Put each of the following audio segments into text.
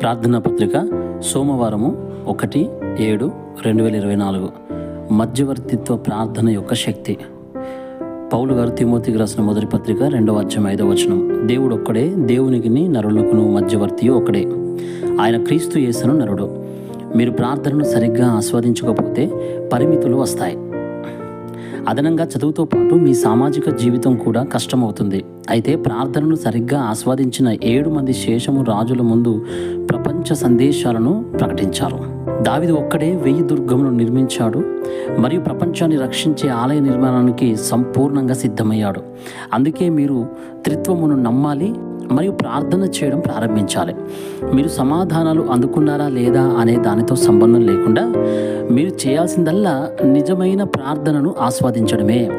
ప్రార్థనా పత్రిక సోమవారము ఒకటి ఏడు రెండు వేల ఇరవై నాలుగు. మధ్యవర్తిత్వ ప్రార్థన యొక్క శక్తి. పౌలు గారు తిమోతికి రాసిన మొదటి పత్రిక రెండవ అధ్యాయం ఐదవ వచనం. దేవుడు ఒక్కడే దేవునికిని నరులకును మధ్యవర్తి ఒక్కడే. ఆయన క్రీస్తు యేసును నరుడు. మీరు ప్రార్థనను సరిగ్గా ఆస్వాదించకపోతే పరిమితులు వస్తాయి. అదనంగా చదువుతో పాటు మీ సామాజిక జీవితం కూడా కష్టమవుతుంది. అయితే ప్రార్థనను సరిగ్గా ఆస్వాదించిన ఏడు మంది శేషము రాజుల ముందు ప్రపంచ సందేశాలను ప్రకటించారు. దావిది ఒక్కడే వెయ్యి దుర్గమును నిర్మించాడు. మరియు ప్రపంచాన్ని రక్షించే ఆలయ నిర్మాణానికి సంపూర్ణంగా సిద్ధమయ్యాడు. అందుకే మీరు త్రిత్వమును నమ్మాలి మరియు ప్రార్థన చేయడం ప్రారంభించాలి. మీరు సమాధానాలు అందుకున్నారా లేదా అనే దానితో సంబంధం లేకుండా మీరు చేయాల్సిందల్లా నిజమైన ప్రార్థనను ఆస్వాదించడమే.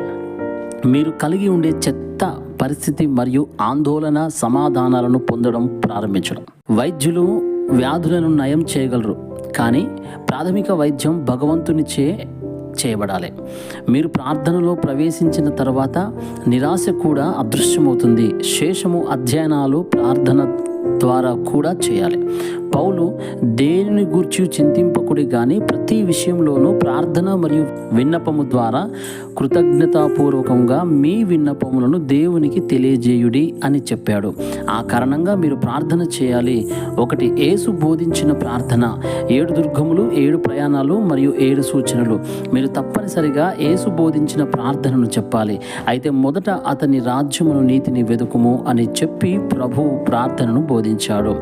మీరు కలిగి ఉండే చెత్త పరిస్థితి మరియు ఆందోళన సమాధానాలను పొందడం ప్రారంభించడం. వైద్యులు వ్యాధులను నయం చేయగలరు కానీ ప్రాథమిక వైద్యం భగవంతునిచే చేయబడాలి. మీరు ప్రార్థనలో ప్రవేశించిన తర్వాత నిరాశ కూడా అదృశ్యమవుతుంది. శేషము అధ్యయనాలు ప్రార్థన ద్వారా కూడా చేయాలి. పౌలు దేనిని గూర్చి చింతింపకుడి కానీ ప్రతి విషయంలోనూ ప్రార్థన మరియు విన్నపము ద్వారా కృతజ్ఞతాపూర్వకంగా మీ విన్నపములను దేవునికి తెలియజేయుడి అని చెప్పాడు. ఆ కారణంగా మీరు ప్రార్థన చేయాలి. ఒకటి ఏసు బోధించిన ప్రార్థన. ఏడు దుర్గములు ఏడు ప్రయాణాలు మరియు ఏడు సూచనలు. మీరు తప్పనిసరిగా ఏసు బోధించిన ప్రార్థనను చెప్పాలి. అయితే మొదట అతని రాజ్యమును నీతిని వెదుకుము అని చెప్పి ప్రభు ప్రార్థనను బోధి ఆశీర్వదించాడు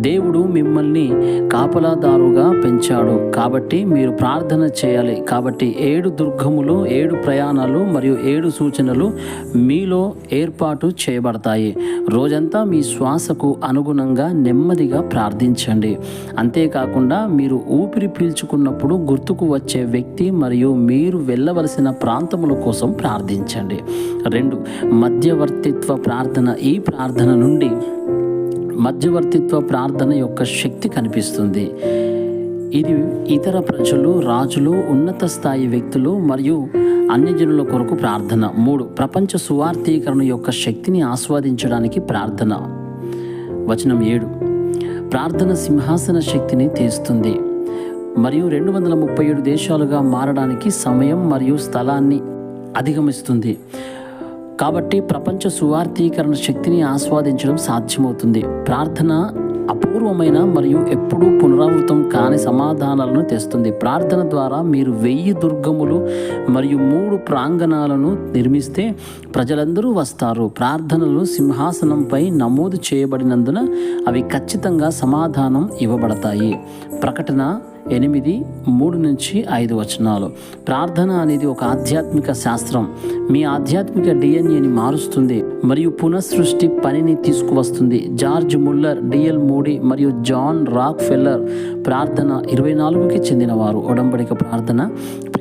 దేవుడు మిమ్మల్ని కాపలాదారుగా పెంచాడు. కాబట్టి మీరు ప్రార్థన చేయాలి. కాబట్టి ఏడు దుర్గములు ఏడు ప్రయాణాలు మరియు ఏడు సూచనలు మీలో ఏర్పాటు చేయబడతాయి. రోజంతా మీ శ్వాసకు అనుగుణంగా నెమ్మదిగా ప్రార్థించండి. అంతేకాకుండా మీరు ఊపిరి పీల్చుకున్నప్పుడు గుర్తుకు వచ్చే వ్యక్తి మరియు మీరు వెళ్ళవలసిన ప్రాంతముల కోసం ప్రార్థించండి. రెండు మధ్యవర్తిత్వ ప్రార్థన. ఈ ప్రార్థన నుండి మధ్యవర్తిత్వ ప్రార్థన యొక్క శక్తి కనిపిస్తుంది. ఇది ఇతర ప్రజలు రాజులు ఉన్నత స్థాయి వ్యక్తులు మరియు అన్యజనుల కొరకు ప్రార్థన. మూడు ప్రపంచ సువార్థీకరణ యొక్క శక్తిని ఆస్వాదించడానికి ప్రార్థన. వచనం ఏడు ప్రార్థన సింహాసన శక్తిని తీస్తుంది. మరియు రెండు వందల ముప్పై ఏడు దేశాలుగా మారడానికి సమయం మరియు స్థలాన్ని అధిగమిస్తుంది. కాబట్టి ప్రపంచ సువార్థీకరణ శక్తిని ఆస్వాదించడం సాధ్యమవుతుంది. ప్రార్థన అపూర్వమైన మరియు ఎప్పుడూ పునరావృతం కాని సమాధానాలను తెస్తుంది. ప్రార్థన ద్వారా మీరు వెయ్యి దుర్గములు మరియు మూడు ప్రాంగణాలను నిర్మిస్తే ప్రజలందరూ వస్తారు. ప్రార్థనలు సింహాసనంపై నమోదు చేయబడినందున అవి ఖచ్చితంగా సమాధానం ఇవ్వబడతాయి. ప్రకటన ఎనిమిది మూడు నుంచి ఐదు వచనాలు. ప్రార్థన అనేది ఒక ఆధ్యాత్మిక శాస్త్రం. మీ ఆధ్యాత్మిక డిఎన్ఏని మారుస్తుంది. మరియు పునఃసృష్టి పనిని తీసుకువస్తుంది. జార్జ్ ముల్లర్ డిఎల్ మూడీ మరియు జాన్ రాక్ ఫెల్లర్ ప్రార్థన ఇరవై నాలుగుకి చెందినవారు. ఒడంబడిక ప్రార్థన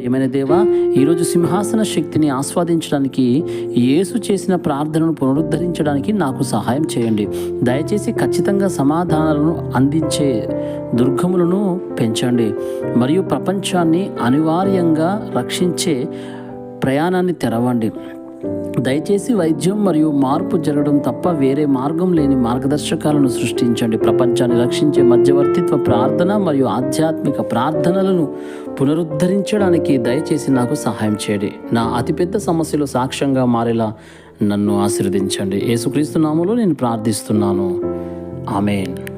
ప్రియమైన దేవా? ఈరోజు సింహాసన శక్తిని ఆస్వాదించడానికి యేసు చేసిన ప్రార్థనను పునరుద్ధరించడానికి నాకు సహాయం చేయండి. దయచేసి ఖచ్చితంగా సమాధానాలను అందించే దుర్గములను పెంచండి. మరియు ప్రపంచాన్ని అనివార్యంగా రక్షించే ప్రయాణాన్ని తెరవండి. దయచేసి వైద్యం మరియు మార్పు జరగడం తప్ప వేరే మార్గం లేని మార్గదర్శకాలను సృష్టించండి. ప్రపంచాన్ని రక్షించే మధ్యవర్తిత్వ ప్రార్థన మరియు ఆధ్యాత్మిక ప్రార్థనలను పునరుద్ధరించడానికి దయచేసి నాకు సహాయం చేయండి. నా అతిపెద్ద సమస్యలు సాక్ష్యంగా మారేలా నన్ను ఆశీర్వదించండి. యేసుక్రీస్తు నామలో నేను ప్రార్థిస్తున్నాను. ఆమెన్.